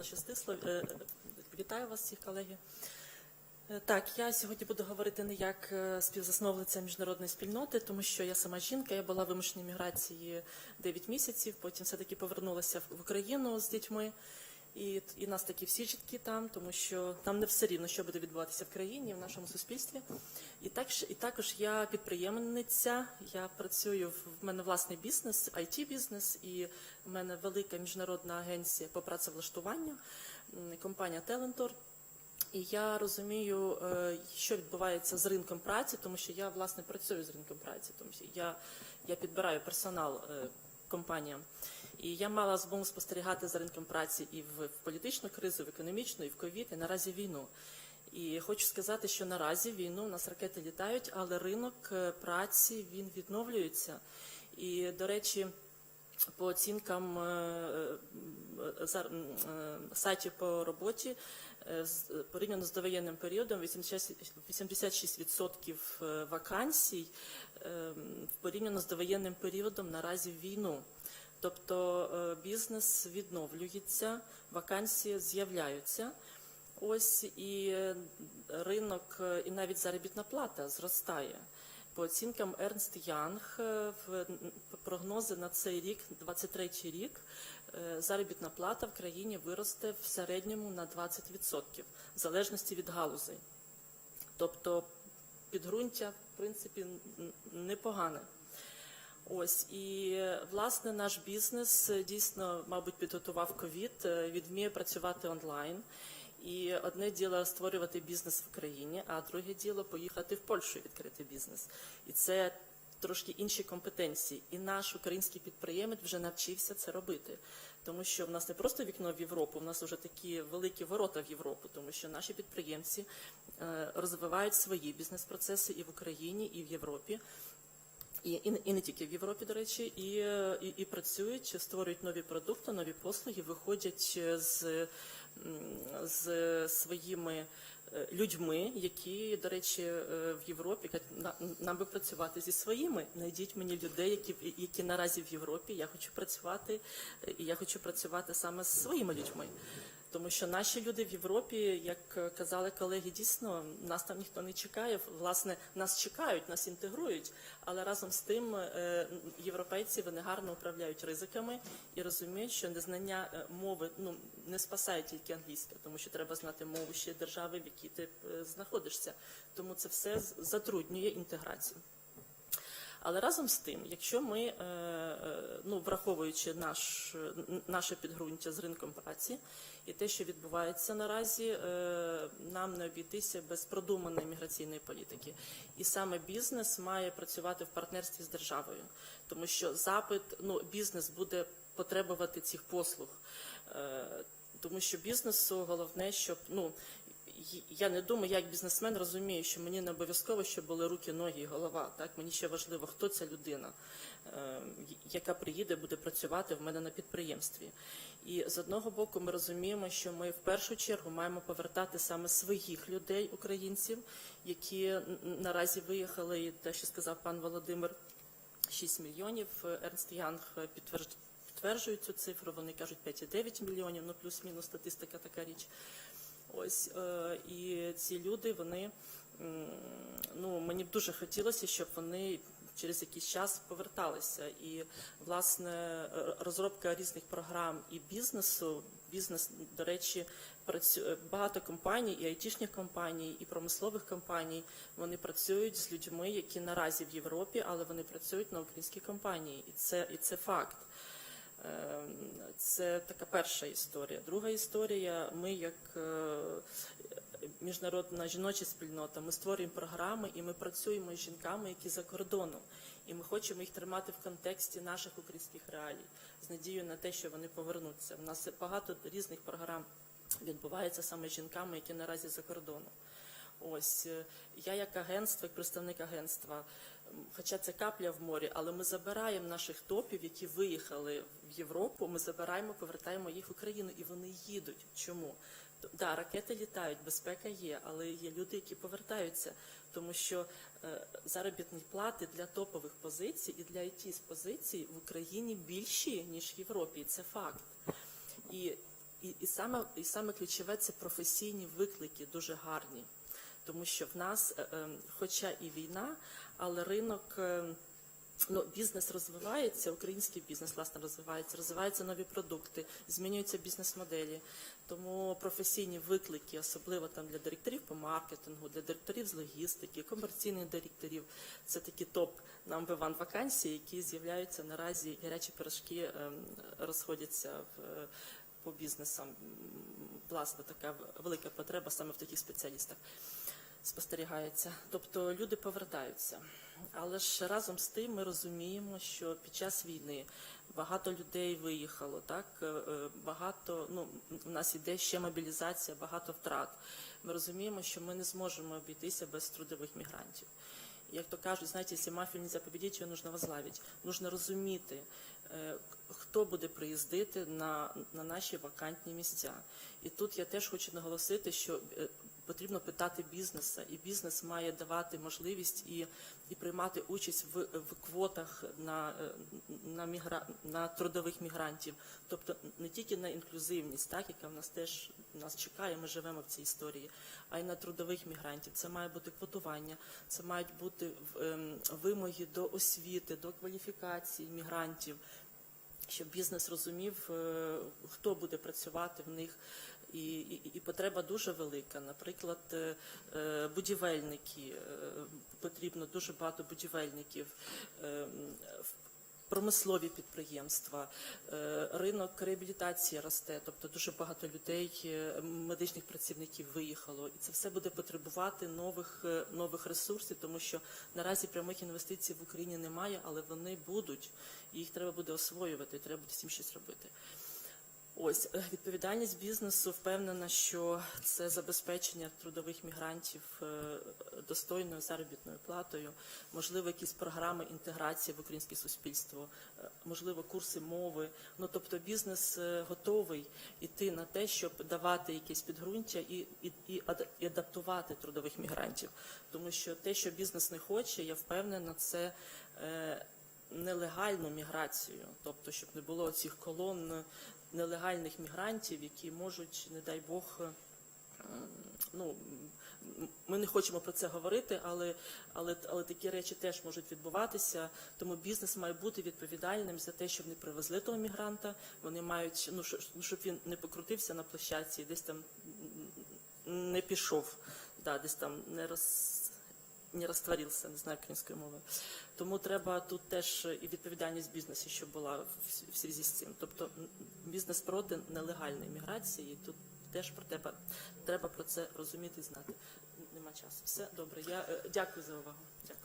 Павло Щастислав. Е, Вітаю вас всіх, колеги. Е, Так, я сьогодні буду говорити не як е, співзасновниця міжнародної спільноти, тому що я сама жінка, я була в міграції 9 місяців, потім все-таки повернулася в Україну з дітьми. І, і нас такі всі жінки там, тому що там не все рівно, що буде відбуватися в країні, в нашому суспільстві. І також, і також я підприємниця, я працюю в в мене власний бізнес, it бізнес і в мене велика міжнародна агенція по працевлаштуванню, компанія Теленtor. І я розумію, е, що відбувається з ринком праці, тому що я власне працюю з ринком праці, тому що я, я підбираю персонал е, компаніям. І я мала змогу спостерігати за ринком праці і в, політичну кризу, в економічну, і в ковід, і наразі війну. І хочу сказати, що наразі війну у нас ракети літають, але ринок е, праці він відновлюється. І, до речі, по оцінкам е, е, сайтів по роботі порівняно з довоєнним періодом 86 86% е, вакансій е, порівняно з довоєнним періодом наразі війну. Тобто е, бізнес відновлюється, вакансії з'являються. Ось і е, ринок, е, і навіть заробітна плата зростає. По оцінкам Ernst Young, е, в прогнози на цей рік, 23 рік, заробітна плата в країні виросте в середньому на 20%, в залежності від галузей. Тобто підґрунтя, в принципі, непогане. Ось і власне наш бізнес е, дійсно, мабуть, підготував ковід. е, Він вміє працювати онлайн. І одне діло створювати бізнес в Україні, а друге діло поїхати в Польщу і відкрити бізнес. І це трошки інші компетенції. І наш український підприємець вже навчився це робити. Тому що в нас не просто вікно в Європу, в нас вже такі великі ворота в Європу, тому що наші підприємці е, розвивають свої бізнес-процеси і в Україні, і в Європі. І, і, і не тільки в Європі, до речі, і, і, і працюють, створюють нові продукти, нові послуги, виходять е, з, з своїми е, людьми, які, до речі, е, в Європі кажуть, «На- нам би працювати зі своїми. Знайдіть мені людей, які, які наразі в Європі. Я хочу працювати, і я хочу працювати саме з своїми людьми. Тому що наші люди в Європі, як е, казали колеги, дійсно нас там ніхто не чекає. Власне, нас чекають, нас інтегрують, але разом з тим е, європейці вони гарно управляють ризиками і розуміють, що незнання е, мови ну не спасає тільки англійська, тому що треба знати мову ще держави, в якій ти знаходишся. Тому це все затруднює інтеграцію. Але разом з тим, якщо ми, е, е, ну враховуючи наш, наше підґрунтя з ринком праці і те, що відбувається наразі, е, нам не обійтися без продуманої міграційної політики. І саме бізнес має працювати в партнерстві з державою, тому що запит, ну бізнес буде потребувати цих послуг. Тому що бізнесу головне, щоб ну я не думаю, як бізнесмен розумію, що мені не обов'язково, щоб були руки, ноги і голова. Так мені ще важливо, хто ця людина, е, яка приїде, буде працювати в мене на підприємстві. І з одного боку, ми розуміємо, що ми в першу чергу маємо повертати саме своїх людей, українців, які наразі виїхали, і те, що сказав пан Володимир, 6 мільйонів. Ернст Янг підтверджує підтверджують цю цифру. Вони кажуть 5,9 мільйонів, ну плюс-мінус статистика така річ. Ось е, і ці люди, вони ну мені б дуже хотілося, щоб вони через якийсь час поверталися. І власне розробка різних програм і бізнесу. Бізнес, до речі, працює багато компаній, і айтішних компаній, і промислових компаній. Вони працюють з людьми, які наразі в Європі, але вони працюють на українські компанії, і це і це факт. Е, Це така перша історія. Друга історія. Ми, як е, міжнародна жіноча спільнота, ми створюємо програми і ми працюємо з жінками, які за кордоном. І ми хочемо їх тримати в контексті наших українських реалій з надією на те, що вони повернуться. У нас багато різних програм відбувається саме з жінками, які наразі за кордоном. Ось е, я як агентство, як представник агентства, хоча це капля в морі, але ми забираємо наших топів, які виїхали в Європу. Ми забираємо, повертаємо їх в Україну, і вони їдуть. Чому? Да, ракети літають, безпека є, але є люди, які повертаються, тому що е, заробітні плати для топових позицій і для it позицій в Україні більші ніж в Європі. І це факт. І і, і, саме, і саме ключове це професійні виклики, дуже гарні. Тому що в нас, е, е, хоча і війна, але ринок. е, Ну, бізнес розвивається, український бізнес власне розвивається, розвиваються нові продукти, змінюються бізнес-моделі. Тому професійні виклики, особливо там для директорів по маркетингу, для директорів з логістики, комерційних директорів, це такі топ number one вакансії, які з'являються наразі. Гарячі пирожки ем, розходяться в, по бізнесам. Власне, така велика потреба саме в таких спеціалістах спостерігається. Тобто люди повертаються. Але ж разом з тим ми розуміємо, що під час війни багато людей виїхало, так е, е, багато ну у нас іде ще мобілізація, багато втрат. Ми розуміємо, що ми не зможемо обійтися без трудових мігрантів. Як то кажуть, знаєте, якщо мафію нельзя победить, її нужно возглавить. Нужно розуміти, е, хто буде приїздити на, на наші вакантні місця. І тут я теж хочу наголосити, що е, потрібно питати бізнеса, і бізнес має давати можливість і, і приймати участь в, в квотах на, е, на, мігра, на трудових мігрантів, тобто не тільки на інклюзивність, так яка в нас теж нас чекає, ми живемо в цій історії, а й на трудових мігрантів. Це має бути квотування, це мають бути ем, вимоги до освіти, до кваліфікації мігрантів щоб бізнес розумів, е, хто буде працювати в них. І, і, потреба дуже велика. Наприклад, е, е, будівельники е, потрібно дуже багато будівельників. Промислові підприємства, ринок реабілітації росте, тобто дуже багато людей, медичних працівників виїхало, і це все буде потребувати нових нових ресурсів, тому що наразі прямих інвестицій в Україні немає, але вони будуть, і їх треба буде освоювати, треба буде цим щось робити. Ось е, відповідальність бізнесу впевнена, що це забезпечення трудових мігрантів е, достойною заробітною платою, можливо, якісь програми інтеграції в українське суспільство, е, можливо, курси мови. Ну тобто, бізнес готовий іти на те, щоб давати якесь підґрунтя і, і, і адаптувати трудових мігрантів, тому що те, що бізнес не хоче, я впевнена, це. Нелегальну міграцію, тобто, щоб не було цих колон нелегальних мігрантів, які можуть, не дай Бог, е, ну ми не хочемо про це говорити, але, але, але такі речі теж можуть відбуватися. Тому бізнес має бути відповідальним за те, щоб не привезли того мігранта. Вони мають, ну ну, щоб він не покрутився на площадці, десь там не пішов, да, десь там не роз. Не розтворився, не знаю української мови. Тому треба тут теж і відповідальність бізнесу, щоб була в, в зв'язку з цим. Тобто бізнес проти нелегальної міграції. Тут теж про тебе треба про це розуміти і знати. Нема часу. Все добре. Я е, дякую за увагу. Дякую.